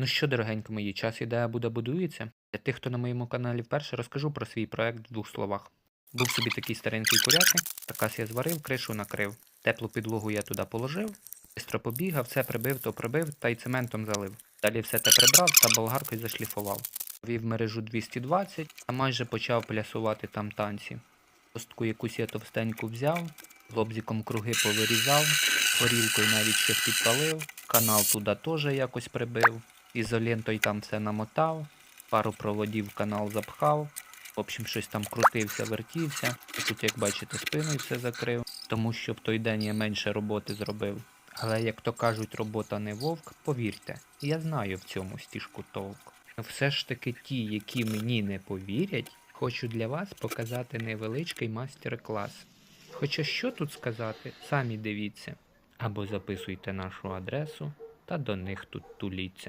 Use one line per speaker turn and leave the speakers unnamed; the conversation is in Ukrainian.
Ну що, дорогенькі мої, час ідея буде будується. Для тих, хто на моєму каналі вперше, розкажу про свій проект в двох словах. Був собі такий старенький курятник, каркас я зварив, кришу накрив. Теплу підлогу я туди положив, бистро побігав, все прибив, то прибив та й цементом залив. Далі все те прибрав та болгаркою зашліфував. Вів мережу 220, а майже почав плясувати там танці. Костку якусь я товстеньку взяв, лобзиком круги повирізав, горілкою навіть щось підпалив, канал туди теж якось прибив, ізолентою там все намотав, пару проводів канал запхав. В общем, щось там крутився, вертівся. Тут, як бачите, спиною все закрив, тому що в той день я менше роботи зробив. Але як то кажуть, робота не вовк, повірте, я знаю в цьому стіжку толк. Все ж таки ті, які мені не повірять, хочу для вас показати невеличкий майстер-клас. Хоча що тут сказати, самі дивіться. Або записуйте нашу адресу та до них тут туліться.